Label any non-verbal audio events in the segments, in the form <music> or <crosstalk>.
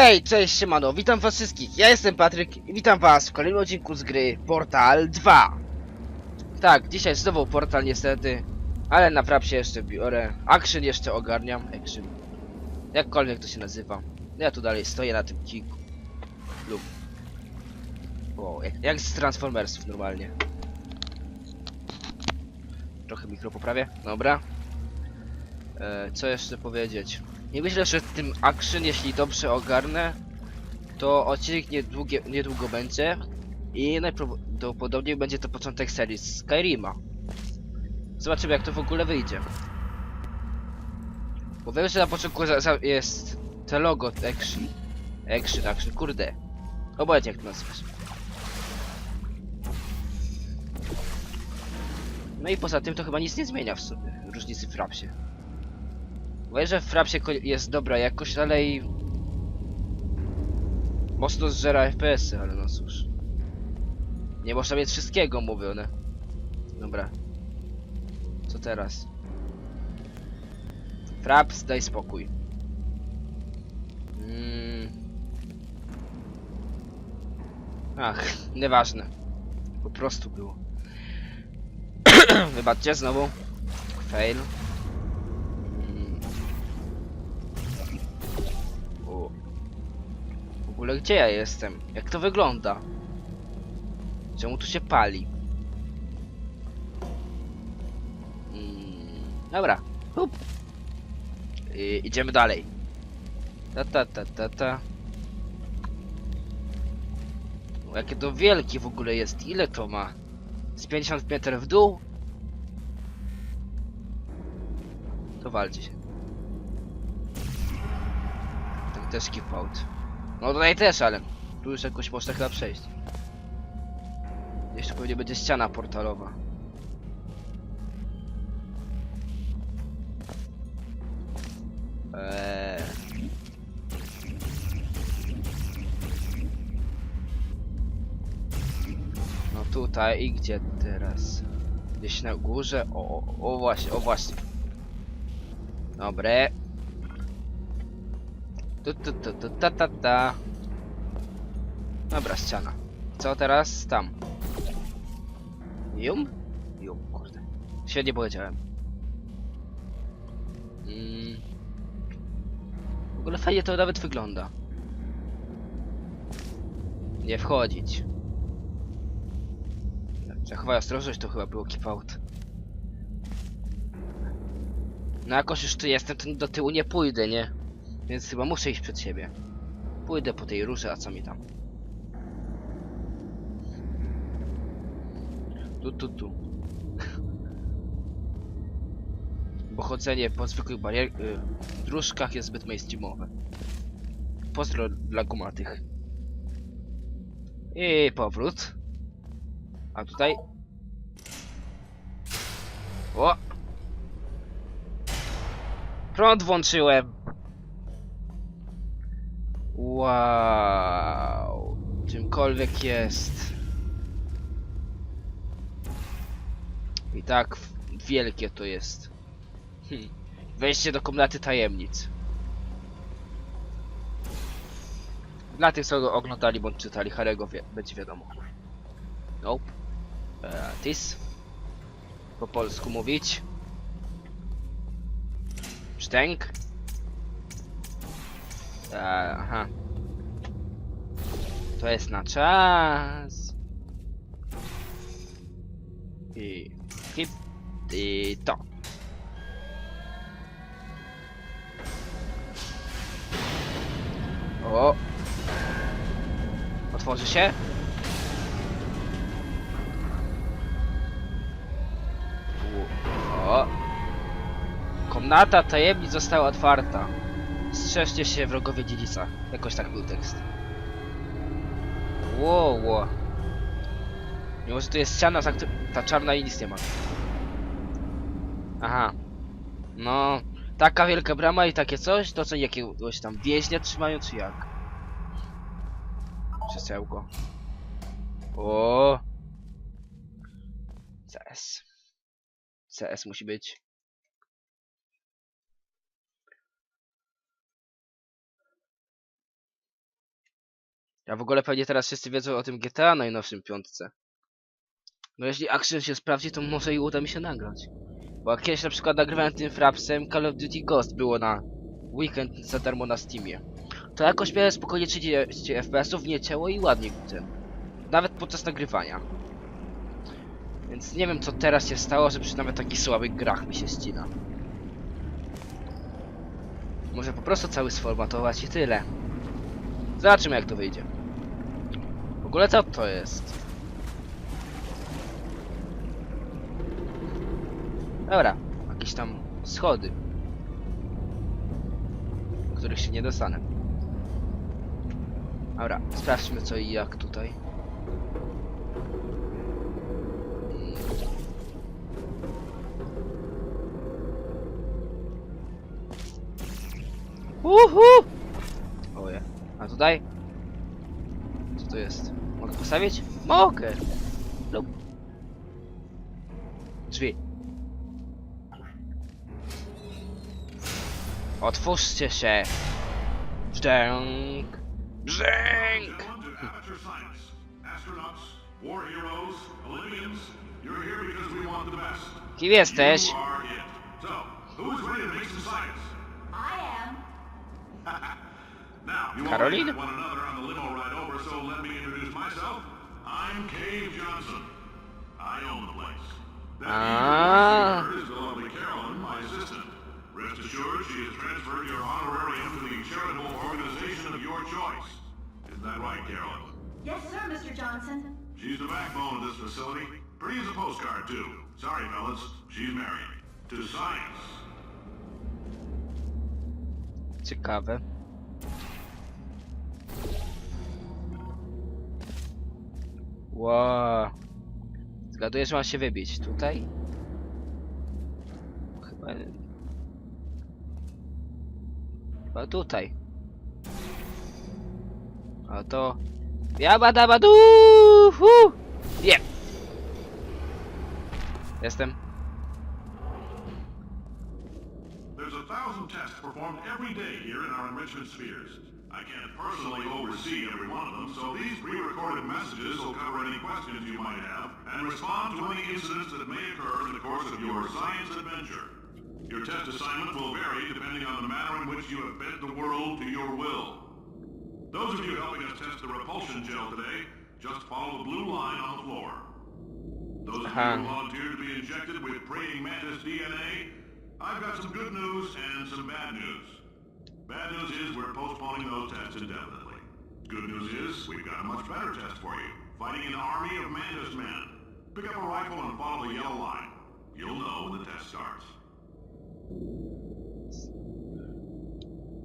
Hej, cześć, siemano, witam was wszystkich, ja jestem Patryk i witam was w kolejnym odcinku z gry Portal 2 Tak, dzisiaj znowu Portal niestety, ale na frapsie jeszcze biorę, Action jeszcze ogarniam, Action. Jakkolwiek to się nazywa. Ja tu dalej stoję na tym kiku Lub O, jak, jak z Transformersów normalnie. Trochę mikro poprawię, dobra. E, Co jeszcze powiedzieć? Nie myślę, że w tym action, jeśli dobrze ogarnę, to odcinek niedługie, niedługo będzie i najprawdopodobniej będzie to początek serii Skyrima. Zobaczymy jak to w ogóle wyjdzie. Bo wiem, że na początku jest to logo action. Action, action, kurde. Obojętnie jak to nazywasz. No i poza tym to chyba nic nie zmienia w sobie, różnicy w rapsie. Mówię, że w Frapsie jest dobra jakość, ale i... Mocno zżera FPS-y, ale no cóż. Nie można mieć wszystkiego mówione. Dobra. Co teraz? Fraps, daj spokój. Mm. Ach, nieważne. Po prostu było. <clears throat> Wybaczcie znowu. Fail. Ogóle gdzie ja jestem? Jak to wygląda? Czemu tu się pali? Mm, dobra. I, idziemy dalej. Ta ta ta ta ta. Jakie to wielkie w ogóle jest. Ile to ma? Z 50 metrów w dół? To walcie się. Tak też keep out. No tutaj też, ale tu już jakoś można chyba przejść. Jeszcze pewnie będzie ściana portalowa. Eee. No tutaj i gdzie teraz? Gdzieś na górze? O, o, o właśnie, o właśnie. Dobre. Tu, tu, tu, tu, ta, ta, ta. Dobra, ściana. Co teraz? Tam. Jum? Jum, kurde. Świetnie powiedziałem. Mm. W ogóle fajnie to nawet wygląda. Nie wchodzić. Zachowaj ostrożność, to chyba było keep out. No jakoś już tu jestem, to do tyłu nie pójdę, nie? Więc chyba muszę iść przed siebie. Pójdę po tej róży, a co mi tam? Tu, tu, tu. <laughs> Bo chodzenie po zwykłych barier... Y, dróżkach jest zbyt mainstreamowe. Pozdro dla gumatych. I powrót. A tutaj... O! Prąd włączyłem! Wow! Czymkolwiek jest. I tak wielkie to jest. Hm. Wejście do komnaty tajemnic. Dla tych, co oglądali bądź czytali Harego, wie będzie wiadomo. Nope. E, this. Po polsku mówić. Sztęk. E, aha. To jest na czas. I hip. I to. O. Otworzy się. O. Komnata tajemnic została otwarta. Strzeżcie się wrogowie dziedzica. Jakoś tak był tekst. Wow, wow. Mimo, że tu jest ściana, któ- ta czarna i nic nie ma. Aha. No, taka wielka brama i takie coś, to co jakiegoś tam więźnia trzymają, czy jak? Krzesełko. O. CS. CS musi być. Ja w ogóle pewnie teraz wszyscy wiedzą o tym GTA najnowszym piątce. No jeśli action się sprawdzi, to może i uda mi się nagrać. Bo jak kiedyś na przykład nagrywałem tym frapsem Call of Duty Ghost było na weekend za darmo na Steamie. To jakoś miałem spokojnie 30 FPS-ów, nie ciało i ładnie widzę. Nawet podczas nagrywania. Więc nie wiem co teraz się stało, że przy nawet takich słabych grach mi się ścina. Może po prostu cały sformatować i tyle. Zobaczymy jak to wyjdzie. Ogóle co to jest? Dobra, jakieś tam schody. Których się nie dostanę. Dobra, sprawdźmy co i jak tutaj. Uhu! Oje. A tutaj? To jest? Mogę postawić? Mogę! Lub. Drzwi. Otwórzcie się! Brzęk! Brzęk! Gentlemen to Amateur I'm Cave Johnson. I own the place. That Ah. means is the lovely Carolyn, my assistant. Rest assured, she has transferred your honorarium to the charitable organization of your choice. Isn't that right, Carolyn? Yes, sir, Mr. Johnson. She's the backbone of this facility. Pretty as a postcard, too. Sorry, fellas. She's married. To science. Ciekawe. Wow. Zgaduję, że mam się wybić. Tutaj? Chyba... Chyba tutaj. A to... Jabadabadu! Nie! Jestem. There's a thousand tests performed every day here in our enrichment spheres. I can't personally oversee every one of them, so these pre-recorded messages will cover any questions you might have and respond to any incidents that may occur in the course of your science adventure. Your test assignment will vary depending on the manner in which you have bent the world to your will. Those of you helping us test the repulsion gel today, just follow the blue line on the floor. Those of you Uh-huh. who volunteered to be injected with praying mantis DNA, I've got some good news and some bad news. Bad news is we're postponing those tests indefinitely. Good news is we've got a much better test for you. Fighting an army of mantis men. Pick up a rifle and follow the yellow line. You'll know when the test starts.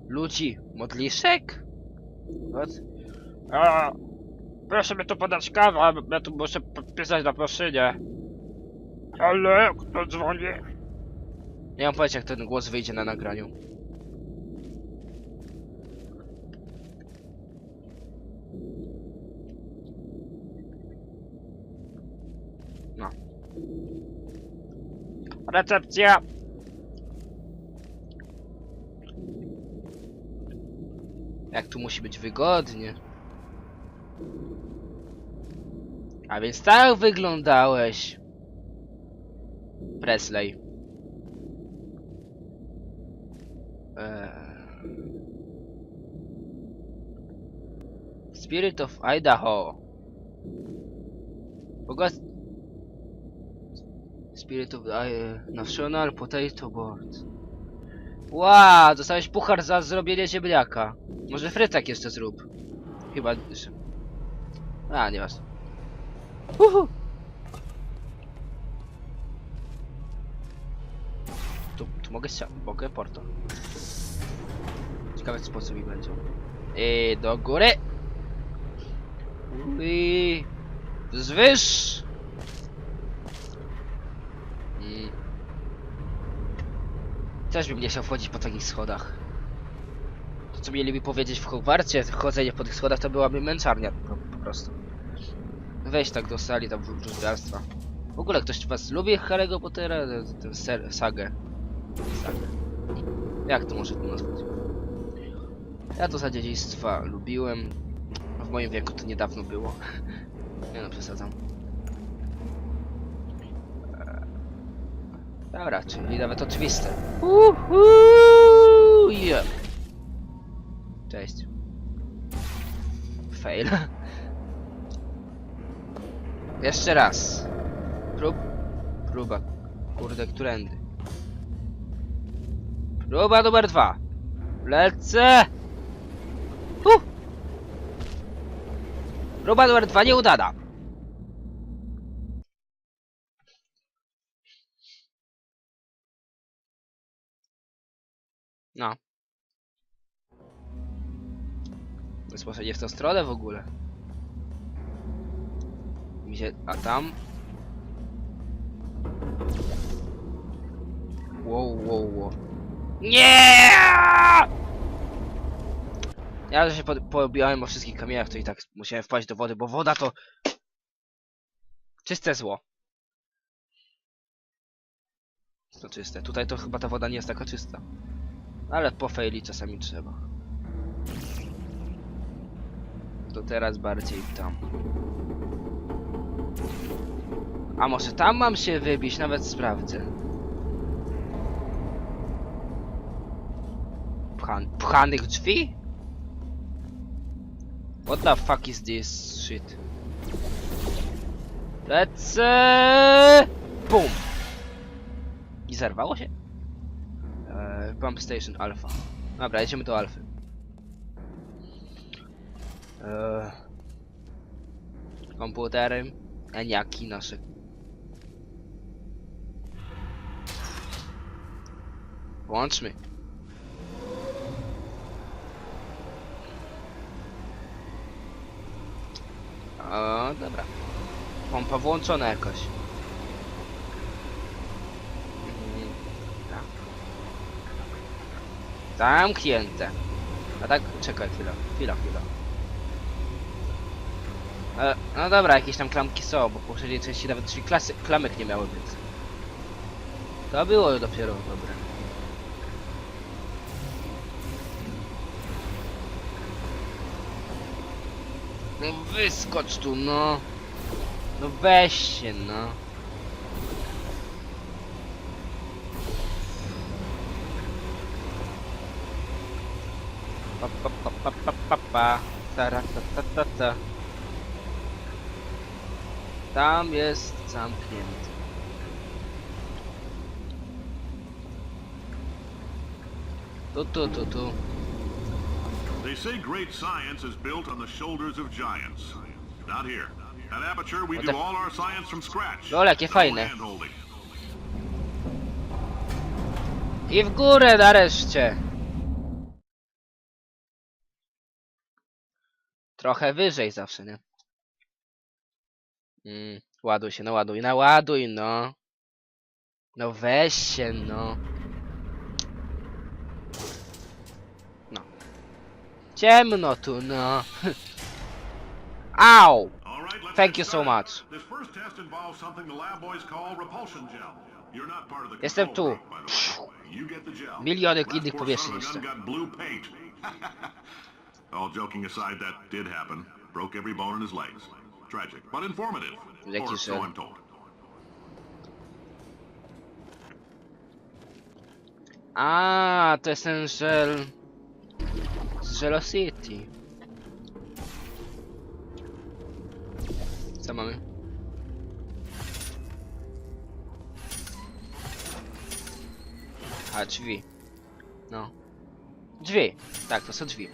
Ludzi, modliszek? What? A, proszę mi tu podać kawę, ja tu muszę podpisać zaproszenie. Ale kto dzwoni? Nie mam pojęcia jak ten głos wyjdzie na nagraniu. Recepcja! Jak tu musi być wygodnie. A więc tak wyglądałeś. Presley. Eee. Spirit of Idaho. Boga... Spirit of I, National Potato Board. Wow, dostałeś puchar za zrobienie ziemniaka. Może frytek jeszcze zrób. Chyba... A, nie ważne. Uhu. Tu, tu mogę ścian... Mogę porto. Po co mi będzie. I do góry. I zwyż. I... Też bym nie chciał wchodzić po takich schodach. To co mieli mi powiedzieć w Hogwarcie, chodzenie po tych schodach to byłaby męczarnia po, po prostu. Weź tak do sali tam wróżbiarstwa. W ogóle ktoś was lubi Harry'ego Pottera? Tę ser- sagę. Sagę. Jak to może to nazwać? Ja to za dziedzictwa lubiłem. W moim wieku to niedawno było. <laughs> Nie no, przesadzam. Eee, Dobra, czyli nawet oczywiste. Uhu, yeah. Cześć. Fail. <laughs> Jeszcze raz. Prób... Próba. Kurde, którędy? Próba numer dwa. Lecę! Uh! Próba numer dwa nieudana. No. Może nie w tą stronę w ogóle. Mi się... A tam? Wow, wow, wow. Nie! Ja że się po- pobijałem o wszystkich kamieniach, to i tak musiałem wpaść do wody, bo woda to... Czyste zło. To czyste. Tutaj to chyba ta woda nie jest taka czysta. Ale po faili czasami trzeba. To teraz bardziej tam. A może tam mam się wybić? Nawet sprawdzę. Pchan pchanych drzwi? What the fuck is this shit? Lecę! Bum! I zerwało się? Pump Station Alpha. Dobra, jedziemy do Alfy. Eee, komputery, eniaki nasze. Włączmy. O, dobra. Pompa włączona jakoś. Mm, tak. Zamknięte. A tak, czekaj chwilę, chwila, chwila. E, no dobra, jakieś tam klamki są, bo w poprzedniej części nawet drzwi klasy, klamek nie miały, więc... To było dopiero dobre. No wyskocz tu, no. No weź się, no. Pa pa pa pa pa pa pa. Tara ta ta ta ta. Tam jest zamknięty. Tu, tu, tu, tu. They say great science is built on the shoulders of giants. Not here. At Aperture, we do all our science from scratch. Lol, jakie No fajne. I w górę nareszcie. Trochę wyżej zawsze, nie? Mm, ładuj się, no ładuj, naładuj, no. No weź się, no. No. Ciemno tu, no. <laughs> Let's Thank you so much. Jestem tu. Miliony innych powierzchni jeszcze. <laughs> gun got blue paint. All joking aside, that did happen. Broke every bone in his legs. Tragic, but informative. Jak or you so. I'm told. A, to jest ten żel... Z Velocity. Co mamy? A, drzwi. No. Drzwi. Tak, to są drzwi.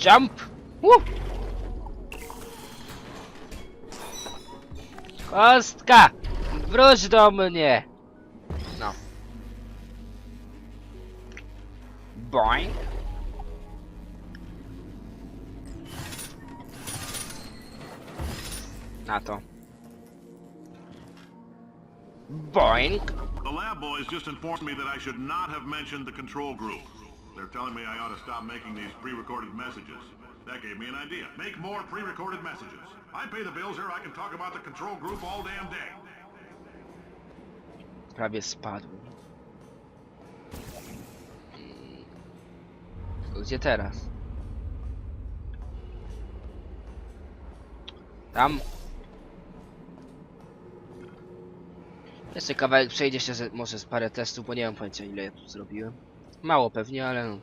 Jump! Uh! Kostka! Wróć do mnie! No. Boing. Na to. Boing. The lab boys just informed me that I should not have mentioned the control group. They're telling me I ought to stop making these pre-recorded messages. That gave me an idea. Make more pre-recorded messages. I pay the bills here, I can talk about the control group all damn day. Prawie spadł. Gdzie teraz? Tam. Jeszcze kawałek przejdzie się z, może z parę testów, bo nie mam pojęcia ile ja tu zrobiłem. Mało pewnie, ale no.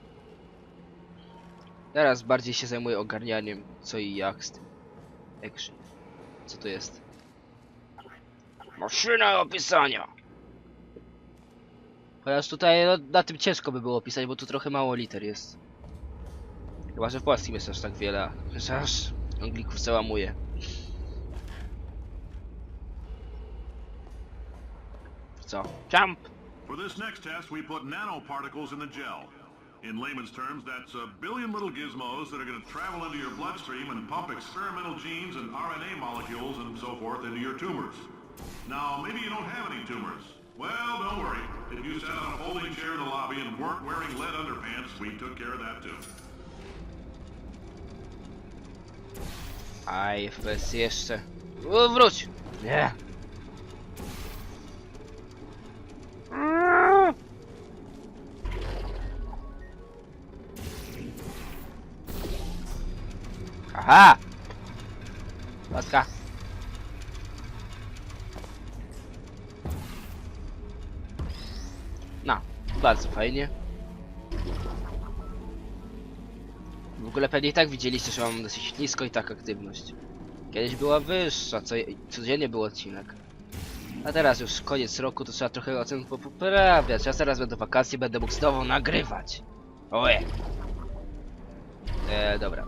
Teraz bardziej się zajmuję ogarnianiem co i jak z tym. Action. Co to jest? Maszyna opisania! Chociaż tutaj no, na tym ciężko by było pisać, bo tu trochę mało liter jest. Chyba, że w polskim jest aż tak wiele, że aż Anglików załamuje. Co? Jump! For this next test, we put nanoparticles in the gel. In layman's terms, that's a billion little gizmos that are going to travel into your bloodstream and pump experimental genes and RNA molecules and so forth into your tumors. Now, maybe you don't have any tumors. Well, don't worry. If you sat on a folding chair in the lobby and weren't wearing lead underpants, we took care of that too. Aj, FPS jeszcze. O, wróć! Nie. Aha! Łaska. No, bardzo fajnie. W ogóle pewnie i tak widzieliście, że mam dosyć nisko i tak aktywność. Kiedyś była wyższa, co codziennie był odcinek. A teraz już koniec roku, to trzeba trochę ocen po- poprawiać. Ja teraz będę wakacje, będę mógł znowu nagrywać. Oje. E, dobra.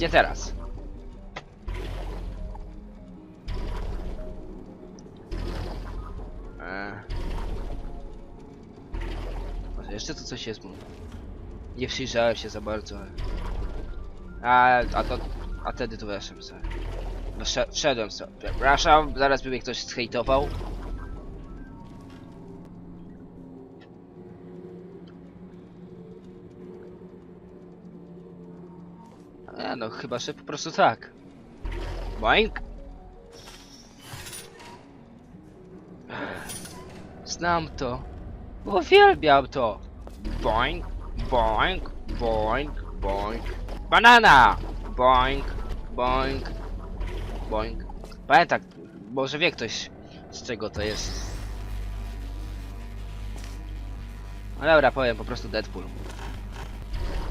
Gdzie teraz? E. Może jeszcze tu coś jest, bo nie przyjrzałem się za bardzo. A, a to... A wtedy to weszłem sobie. No, sze- Wszedłem sobie. Przepraszam, zaraz by mnie ktoś zhejtował. No chyba, że po prostu tak. Boink. Znam to. Uwielbiam to. Boink, boink, boink, boink. Banana! Boink, boink, boink. Pamiętam, może wie ktoś z czego to jest. No dobra, powiem po prostu Deadpool.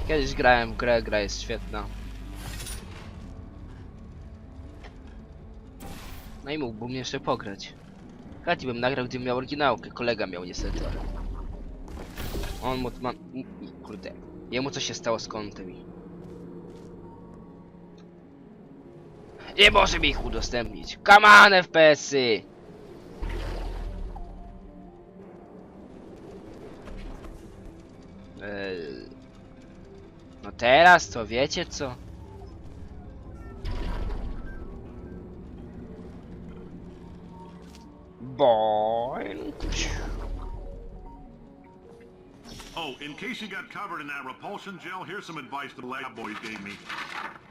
Kiedyś grałem w grę, gra jest świetna. No i mógłbym jeszcze pograć. Chętnie bym nagrał, gdybym miał oryginałkę. Kolega miał niestety. On mu... Ma, kurde. Jemu coś się stało z kątem. Nie może mi ich udostępnić. Come on, FPS-y! No teraz to wiecie co? Boing. Oh, in case you got covered in that repulsion gel, here's some advice the lab boys gave me.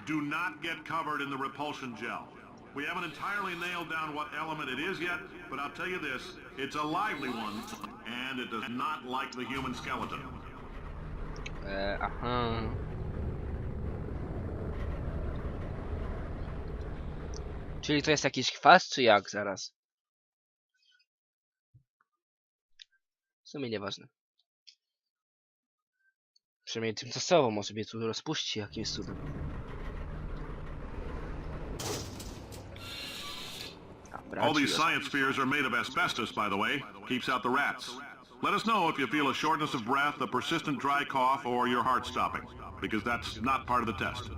Do not get covered in the repulsion gel. We haven't entirely nailed down what element it is yet, but I'll tell you this, it's a lively one, and it does not like the human skeleton. Eee, aha. Czyli to jest jakiś kwas, czy jak zaraz? W sumie nieważne. Przynajmniej tymczasowo, może mnie tu rozpuści jakimś cudem. Dobra, All these science spheres are made of asbestos, by the way. Keeps out the rats. Let us know if you feel a shortness of breath, a persistent dry cough, or your heart stopping, because that's not part of the test.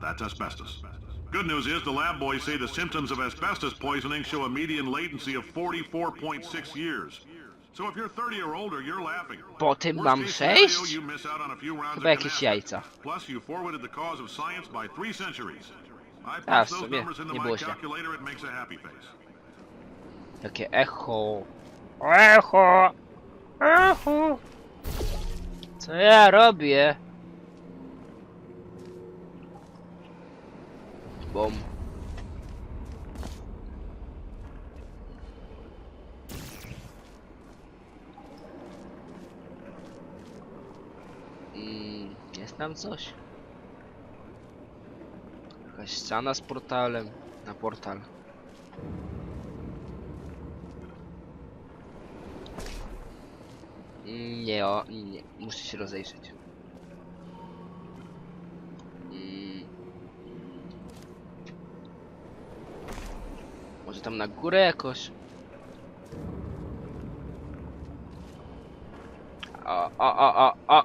That's asbestos. Good news is the lab boys say the symptoms of asbestos poisoning show a median latency of 44.6 years. Po tym mam sześć? Chyba jakieś jajca. Plus, you forwarded the cause of science by three centuries. I A, w sumie nie było źle. Takie echo. Echo! Echo! Co ja robię? Bom. Jest tam coś? Jakaś ściana z portalem. Na portal. Mm, Nie, o, nie, muszę się rozejrzeć. Mm. Może tam na górę jakoś? O, o, o, o, o!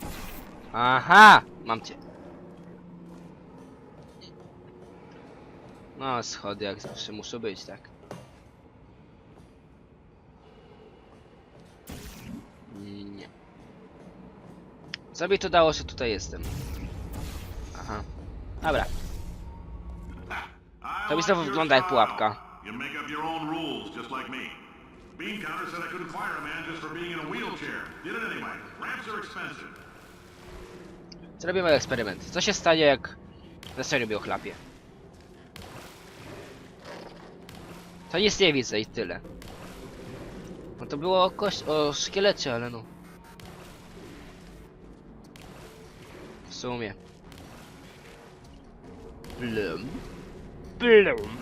Aha! Mam cię. No, schody jak zawsze muszą być, tak? Nie. Co by to dało, że tutaj jestem? Aha. Dobra. To mi znowu wygląda jak pułapka. Bean counter said I couldn't fire a man just for being in a wheelchair. Did it anyway. Ramps are expensive. Zrobimy eksperyment. Co się stanie, jak na serio mnie ochlapie? To nic nie widzę i tyle. No to było o, kość o szkielecie, ale no. W sumie. Plum. Plum.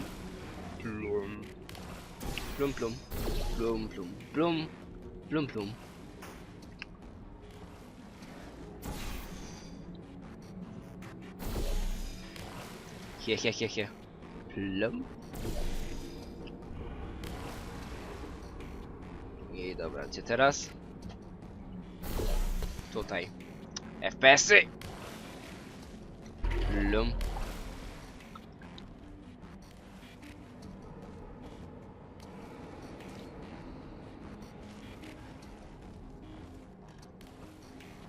Plum. Plum plum. Plum plum. Plum. Plum plum. He he he he. Plum. I dobra, gdzie teraz? Tutaj. FPS-y! Plum.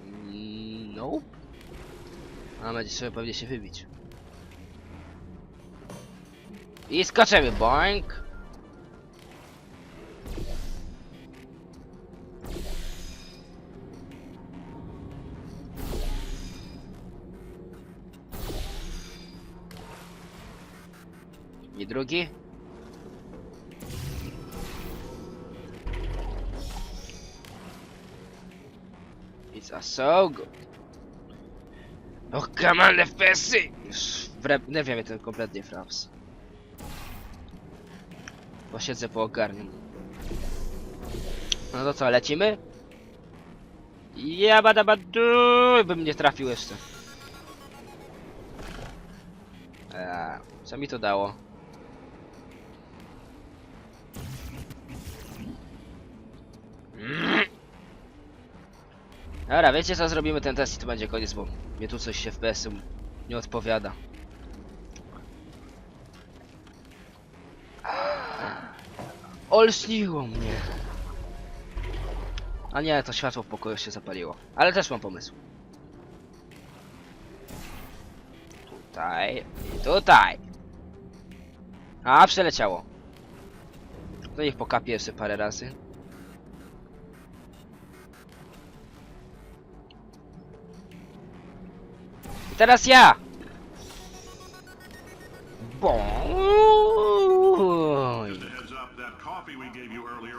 Mm, Nope. A będzie trzeba pewnie się wybić. I skaczemy, boink! I drugi. It's a so good. Och, come on, FPS-y! Już wre- nie wiem, ten kompletnie fraps. Posiedzę po ogarniu. No to co, lecimy? Jabadabadu! Bym nie trafił jeszcze. Eee, co mi to dało? Dobra, wiecie co, zrobimy ten test i to będzie koniec, bo mnie tu coś się w PS nie odpowiada. Olśniło mnie. A nie, to światło w pokoju się zapaliło. Ale też mam pomysł. Tutaj i tutaj. A, przeleciało. To niech pokapie jeszcze parę razy. I teraz ja! Boing! Just a heads up, that coffee we gave you earlier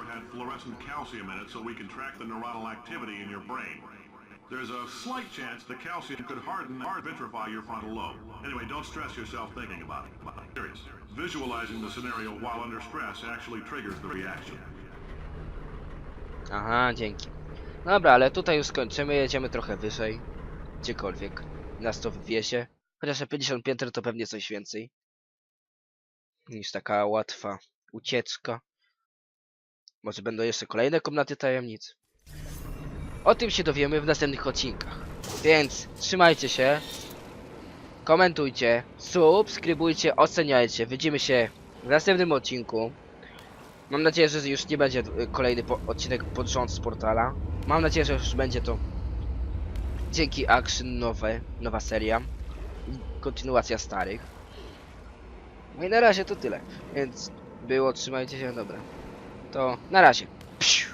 fluorescent calcium in it so we can track the neuronal activity in your brain. There's a slight chance the calcium could harden vitrify your frontal lobe. Anyway, don't stress yourself thinking about it. Serious. Visualizing the scenario while under stress actually triggers the reaction. Aha, dzięki. Dobra, ale tutaj już skończymy, jedziemy trochę wyżej. Gdziekolwiek. Nas to wywiezie. Chociaż na 50 piętr to pewnie coś więcej. Niż taka łatwa ucieczka. Może będą jeszcze kolejne komnaty tajemnic. O tym się dowiemy w następnych odcinkach. Więc trzymajcie się. Komentujcie, subskrybujcie, oceniajcie. Widzimy się w następnym odcinku. Mam nadzieję, że już nie będzie y, kolejny po odcinek pod rząd z portala. Mam nadzieję, że już będzie to dzięki Action nowe, nowa seria. Kontynuacja starych. No i na razie to tyle. Więc było, trzymajcie się, dobra. To na razie. Psiu.